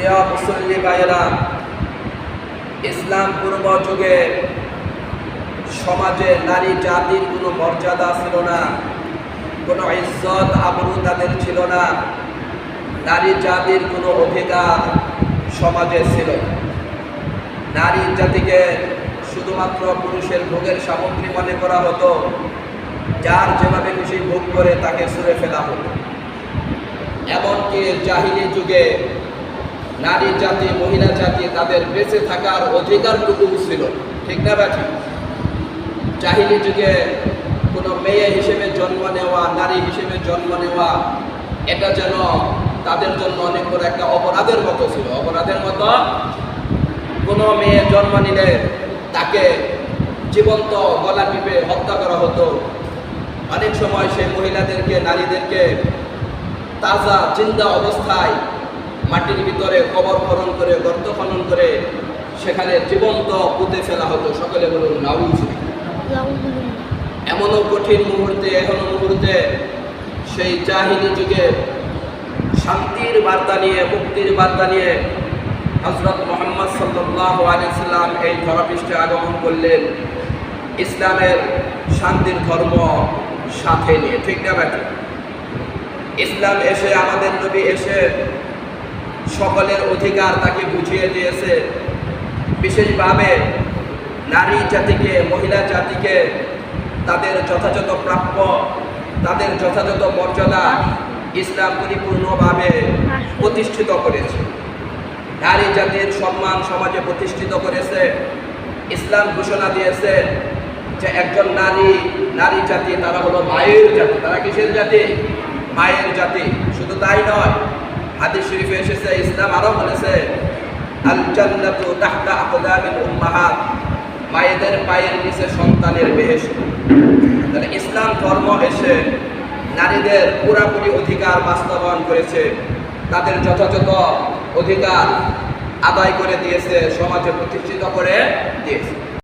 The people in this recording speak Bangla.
প্রিয় মুসল্লি ভাইয়েরা, ইসলাম পূর্ব যুগে সমাজে নারী জাতির কোনো মর্যাদা ছিল না, কোনো ইজ্জত আবরু তাদের ছিল না, নারী জাতির কোনো অধিকার সমাজে ছিল। নারী জাতিকে শুধুমাত্র পুরুষের ভোগের সামগ্রী মনে করা হতো, যার যেভাবে খুশি ভোগ করে তাকে সুরে ফেলা হতো। এমনকি জাহিলি যুগে নারী জাতি, মহিলা জাতি তাদের বেঁচে থাকার অধিকারটুকু ছিল। ঠিক না ব্যাঠি জাহিলি যুগে কোনো মেয়ে হিসেবে জন্ম নেওয়া, নারী হিসেবে জন্ম নেওয়া, এটা যেন তাদের জন্য অনেক বড় একটা অপরাধের মতো ছিল। অপরাধের মতো কোনো মেয়ে জন্ম নিলে তাকে জীবন্ত গলা টিপে হত্যা করা হতো। অনেক সময় সেই মহিলাদেরকে, নারীদেরকে তাজা চিন্তা অবস্থায় মাটির ভিতরে কবর খনন করে, গর্ত খনন করে সেখানে জীবন্ত পুঁতে ফেলা হতো। সকলে বলুন, নাউজ এমনও কঠিন মুহূর্তে এখনও মুহূর্তে সেই জাহিনী যুগে শান্তির বার্তা নিয়ে, মুক্তির বার্তা নিয়ে হজরত মোহাম্মদ সাল্লাহ আলিয়াল্লাম এই ধরাপৃষ্ঠে আগমন করলেন। ইসলামের শান্তির ধর্ম সাথে নিয়ে, ঠিক না ইসলাম এসে আমাদের নবী এসে সকলের অধিকার তাকে বুঝিয়ে দিয়েছে। বিশেষভাবে নারী জাতিকে, মহিলা জাতিকে তাদের যথাযথ প্রাপ্য, তাদের যথাযথ মর্যাদা ইসলাম পরিপূর্ণভাবে প্রতিষ্ঠিত করেছে। নারী জাতির সম্মান সমাজে প্রতিষ্ঠিত করেছে। ইসলাম ঘোষণা দিয়েছে যে একজন নারী নারী জাতি, তারা হলো মায়ের জাতি। তারা কিসের জাতি? মায়ের জাতি। শুধু তাই নয় হাদিস শরীফে এসেছে, ইসলাম আরও বলেছে আল জান্নাতু তাহতা উম্মাহাত, মায়েদের পায়ের নিচে সন্তানের বেহেশত তাহলে ইসলাম ধর্ম এসে নারীদের পুরাপুরি অধিকার বাস্তবায়ন করেছে, তাদের যথাযথ অধিকার আদায় করে দিয়েছে, সমাজে প্রতিষ্ঠিত করে দিয়েছে।